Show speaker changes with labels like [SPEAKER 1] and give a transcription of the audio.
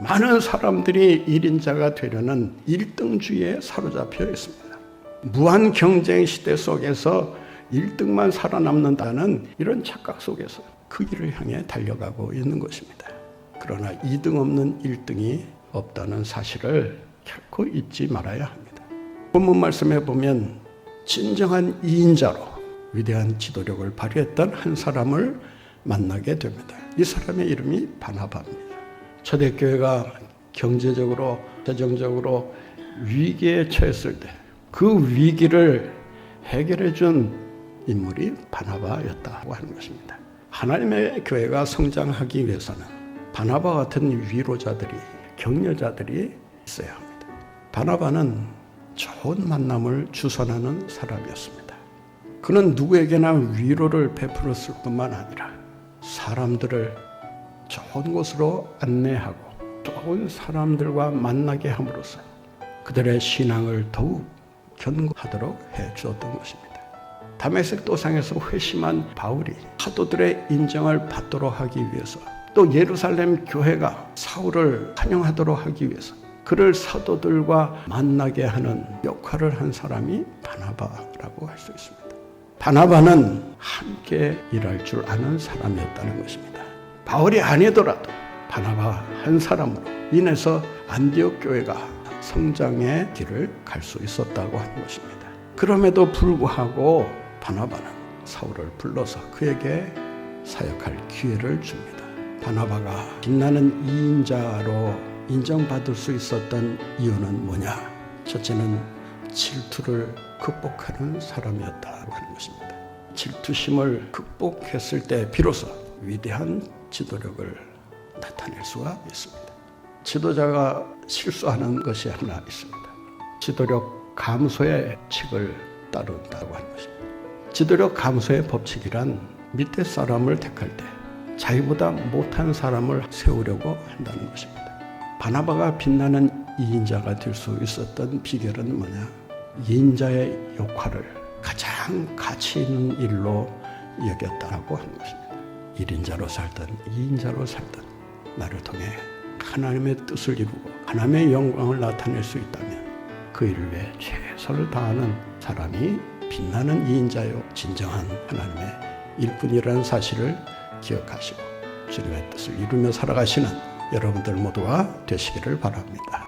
[SPEAKER 1] 많은 사람들이 1인자가 되려는 1등주의에 사로잡혀 있습니다. 무한 경쟁 시대 속에서 1등만 살아남는다는 이런 착각 속에서 그 길을 향해 달려가고 있는 것입니다. 그러나 2등 없는 1등이 없다는 사실을 결코 잊지 말아야 합니다. 본문 말씀에 보면 진정한 2인자로 위대한 지도력을 발휘했던 한 사람을 만나게 됩니다. 이 사람의 이름이 바나바입니다. 초대교회가 경제적으로 재정적으로 위기에 처했을 때 그 위기를 해결해 준 인물이 바나바였다고 하는 것입니다. 하나님의 교회가 성장하기 위해서는 바나바 같은 위로자들이 격려자들이 합니다. 바나바는 좋은 만남을 주선하는 사람이었습니다. 그는 누구에게나 위로를 베풀었을 뿐만 아니라 사람들을 좋은 곳으로 안내하고 좋은 사람들과 만나게 함으로써 그들의 신앙을 더욱 견고하도록 해 주었던 것입니다. 다메섹 도상에서 회심한 바울이 사도들의 인정을 받도록 하기 위해서 또 예루살렘 교회가 사울을 환영하도록 하기 위해서 그를 사도들과 만나게 하는 역할을 한 사람이 바나바라고 할 수 있습니다. 바나바는 함께 일할 줄 아는 사람이었다는 것입니다. 바울이 아니더라도 바나바 한 사람으로 인해서 안디옥 교회가 성장의 길을 갈 수 있었다고 하는 것입니다. 그럼에도 불구하고 바나바는 사울을 불러서 그에게 사역할 기회를 줍니다. 바나바가 빛나는 이인자로 인정받을 수 있었던 이유는 뭐냐? 첫째는 질투를 극복하는 사람이었다고 하는 것입니다. 질투심을 극복했을 때 비로소 위대한 지도력을 나타낼 수가 있습니다. 지도자가 실수하는 것이 하나 있습니다. 지도력 감소의 칙을 따른다고 하는 것입니다. 지도력 감소의 법칙이란 밑에 사람을 택할 때 자기보다 못한 사람을 세우려고 한다는 것입니다. 바나바가 빛나는 이인자가 될 수 있었던 비결은 뭐냐? 이인자의 역할을 가장 가치 있는 일로 여겼다고 하는 것입니다. 1인자로 살든 2인자로 살든 나를 통해 하나님의 뜻을 이루고 하나님의 영광을 나타낼 수 있다면 그 일을 위해 최선을 다하는 사람이 빛나는 2인자요 진정한 하나님의 일꾼이라는 사실을 기억하시고 주님의 뜻을 이루며 살아가시는 여러분들 모두가 되시기를 바랍니다.